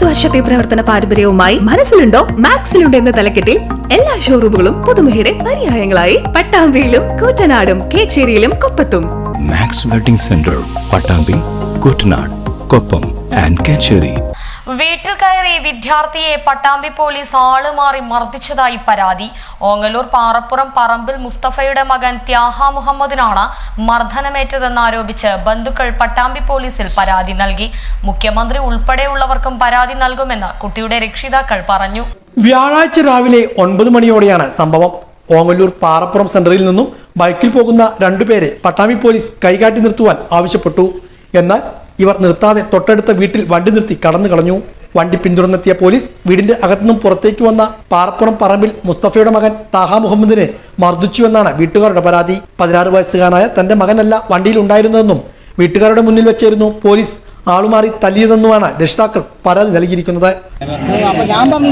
മുപ്പത് വർഷത്തെ പ്രവർത്തന പാരമ്പര്യവുമായി മനസ്സിലുണ്ടോ? മാക്സിലുണ്ടോ എന്ന തലക്കെട്ടിൽ എല്ലാ ഷോറൂമുകളും പുതുമയുടെ പര്യായങ്ങളായി. പട്ടാമ്പിയിലും കൂറ്റനാടും കേച്ചേരിയിലും കൊപ്പത്തും. Max wedding centre Pattambi Koottanad Koppam and Kacheri. വീട്ടിൽ കയറി വിദ്യാർത്ഥിയെ പട്ടാമ്പി പോലീസ് ആളുമാറി മർദ്ദിച്ചതായി പരാതി. ഓങ്ങല്ലൂർ പാറപ്പുറം പറമ്പിൽ മുസ്തഫയുടെ മകൻ ത്യാഹ മുഹമ്മദിനാണ് മർദ്ദനമേറ്റതെന്നാരോപിച്ച് ബന്ധുക്കൾ പട്ടാമ്പി പോലീസിൽ പരാതി നൽകി. മുഖ്യമന്ത്രി ഉൾപ്പെടെയുള്ളവർക്കും പരാതി നൽകുമെന്ന് കുട്ടിയുടെ രക്ഷിതാക്കൾ പറഞ്ഞു. വ്യാഴാഴ്ച രാവിലെ ഒൻപത് മണിയോടെയാണ് സംഭവം. ഓങ്ങല്ലൂർ പാറപ്പുറം സെന്ററിൽ നിന്നും ബൈക്കിൽ പോകുന്ന രണ്ടുപേരെ പട്ടാമ്പി പോലീസ് കൈകാട്ടി നിർത്തുവാൻ ആവശ്യപ്പെട്ടു. എന്നാൽ ഇവർ നിർത്താതെ തൊട്ടടുത്ത വീട്ടിൽ വണ്ടി നിർത്തി കടന്നു കളഞ്ഞു. വണ്ടി പിന്തുടർന്നെത്തിയ പോലീസ് വീടിന്റെ അകത്തുനിന്നും പുറത്തേക്ക് വന്ന പാറപ്പുറം പറമ്പിൽ മുസ്തഫയുടെ മകൻ താഹ മുഹമ്മദിനെ മർദ്ദിച്ചുവെന്നാണ് വീട്ടുകാരുടെ പരാതി. പതിനാറ് വയസ്സുകാരനായ തന്റെ മകനല്ല വണ്ടിയിൽ ഉണ്ടായിരുന്നതെന്നും വീട്ടുകാരുടെ മുന്നിൽ വെച്ചായിരുന്നു പോലീസ് ആളുമാറി തല്ലിയതെന്നുമാണ് രക്ഷിതാക്കൾ പരാതി നൽകിയിരിക്കുന്നത്. അപ്പൊ ഞാൻ പറഞ്ഞു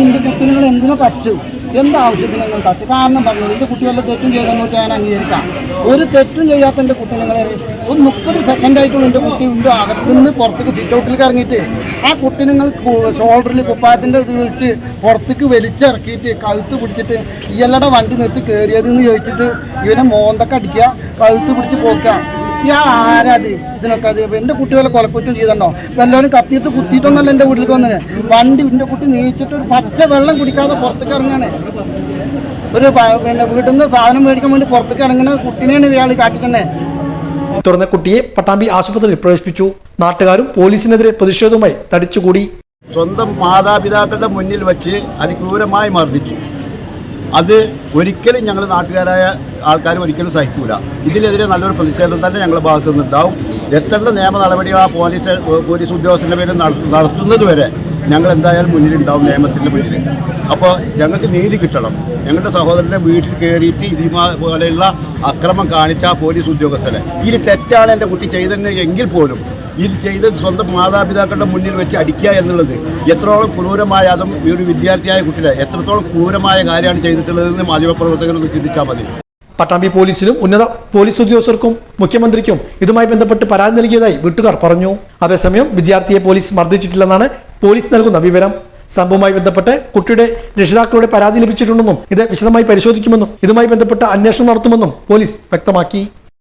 എന്തിനു കച്ചു എന്ത് ആവശ്യത്തിന് നിങ്ങൾ തട്ടി? കാരണം പറഞ്ഞു ഇത് കുട്ടി വല്ല തെറ്റും ചെയ്തെന്ന് ഞാൻ അംഗീകരിക്കാം. ഒരു തെറ്റും ചെയ്യാത്ത എന്റെ കുട്ടി നിങ്ങളെ ഒരു മുപ്പത് സെക്കൻഡായിട്ടുള്ള എന്റെ കുട്ടി ഉണ്ട് അകത്തുനിന്ന് പുറത്തേക്ക് സിറ്റ് ഔട്ടിലേക്ക് ഇറങ്ങിയിട്ട്. ആ കുട്ടി നിങ്ങൾ ഷോൾഡറിൽ കുപ്പായത്തിന്റെ ഇത് വെച്ച് പുറത്തേക്ക് വലിച്ചിറക്കിയിട്ട് കഴുത്ത് പിടിച്ചിട്ട് ഇയാളുടെ വണ്ടി നിർത്തി കയറിയതെന്ന് ചോദിച്ചിട്ട് ഇവനെ മോന്തൊക്കെ അടിക്കുക കഴുത്ത് പിടിച്ച് പോക്കുക. ഞാൻ ആരാത് ഇതിനൊക്കെ അത് എന്റെ കുട്ടികളെ കൊലക്കുറ്റം ചെയ്തോ വല്ലവരും കത്തിയിട്ട് കുത്തിയിട്ടൊന്നല്ല എന്റെ വീട്ടിൽ വന്നത്. വണ്ടി എന്റെ കുട്ടി നീച്ചിട്ട് ഒരു പച്ച വെള്ളം കുടിക്കാതെ പുറത്തേക്ക് ഇറങ്ങാണ്. ഒരു പിന്നെ വീട്ടിൽ നിന്ന് സാധനം മേടിക്കാൻ വേണ്ടി പുറത്തേക്ക് ഇറങ്ങുന്ന കുട്ടീനെയാണ് ഇയാൾ കാട്ടിക്കുന്നത്. തുടർന്ന് കുട്ടിയെ പട്ടാമ്പി ആശുപത്രിയിൽ പ്രവേശിപ്പിച്ചു. നാട്ടുകാരും പോലീസിനെതിരെ പ്രതിഷേധവുമായി തടിച്ചുകൂടി. സ്വന്തം മാതാപിതാക്കളുടെ മുന്നിൽ വെച്ച് അതിക്രൂരമായി മർദ്ദിച്ചു. അത് ഒരിക്കലും ഞങ്ങൾ നാട്ടുകാരായ ആൾക്കാർ ഒരിക്കലും സഹിക്കൂല. ഇതിനെതിരെ നല്ലൊരു പ്രതിഷേധം തന്നെ ഞങ്ങളുടെ ഭാഗത്തു നിന്നുണ്ടാവും. എത്ര നിയമ നടപടികൾ ആ പോലീസ് പോലീസ് ഉദ്യോഗസ്ഥന്റെ പേരിൽ നട- നടത്തുന്നത് വരെ ഞങ്ങൾ എന്തായാലും മുന്നിലുണ്ടാവും നിയമത്തിന്റെ മുന്നിൽ അപ്പോൾ ഞങ്ങൾക്ക് നീതി കിട്ടണം. ഞങ്ങളുടെ സഹോദരന്റെ വീട്ടിൽ കയറിയിട്ട് ഇതിമാ പോലെയുള്ള അക്രമം കാണിച്ച പോലീസ് ഉദ്യോഗസ്ഥരെ ഇതിൽ തെറ്റാണ് എന്റെ കുട്ടി ചെയ്തതെന്ന് എങ്കിൽ പോലും ഇത് ചെയ്ത് സ്വന്തം മാതാപിതാക്കളുടെ മുന്നിൽ വെച്ച് അടിക്കുക എന്നുള്ളത് എത്രത്തോളം ക്രൂരമായ അതും ഒരു വിദ്യാർത്ഥിയായ കുട്ടിയുടെ എത്രത്തോളം ക്രൂരമായ കാര്യമാണ് ചെയ്തിട്ടുള്ളതെന്ന് മാധ്യമപ്രവർത്തകരൊന്ന് ചിന്തിച്ചാൽ മതി. പട്ടാമ്പി പോലീസിലും ഉന്നത പോലീസ് ഉദ്യോഗസ്ഥർക്കും മുഖ്യമന്ത്രിക്കും ഇതുമായി ബന്ധപ്പെട്ട് പരാതി നൽകിയതായി വീട്ടുകാർ പറഞ്ഞു. അതേസമയം വിദ്യാർത്ഥിയെ പോലീസ് മർദ്ദിച്ചിട്ടില്ലെന്നാണ് പോലീസ് നൽകുന്ന വിവരം. സംഭവവുമായി ബന്ധപ്പെട്ട് കുട്ടിയുടെ രക്ഷിതാക്കളുടെ പരാതി ലഭിച്ചിട്ടുണ്ടെന്നും ഇത് വിശദമായി പരിശോധിക്കുമെന്നും ഇതുമായി ബന്ധപ്പെട്ട് അന്വേഷണം നടത്തുമെന്നും പോലീസ് വ്യക്തമാക്കി.